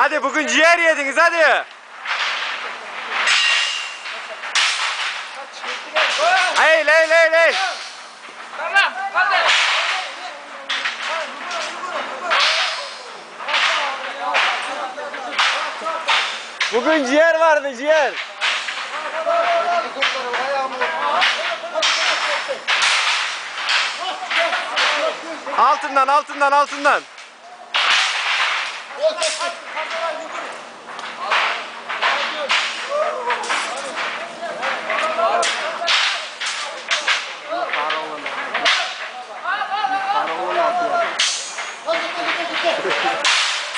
Hadi bugün ciğer yediniz hadi. Hey hey hey hey. Tamam hadi. Bugün ciğer vardı ciğer. Altından altından altından.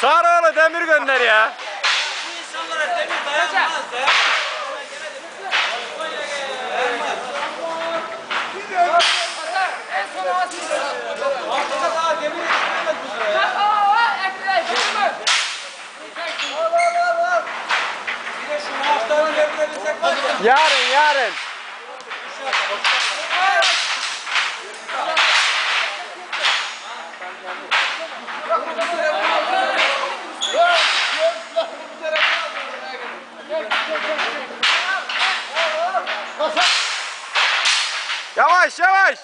Sarıoğlu demir gönder ya. Yarın yarın. Yavaş yavaş.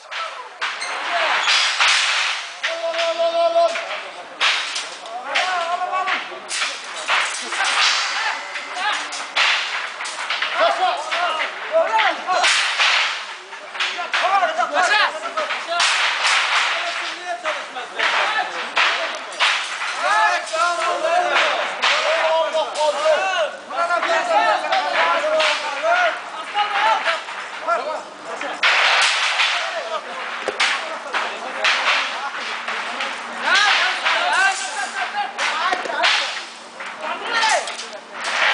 Let's go.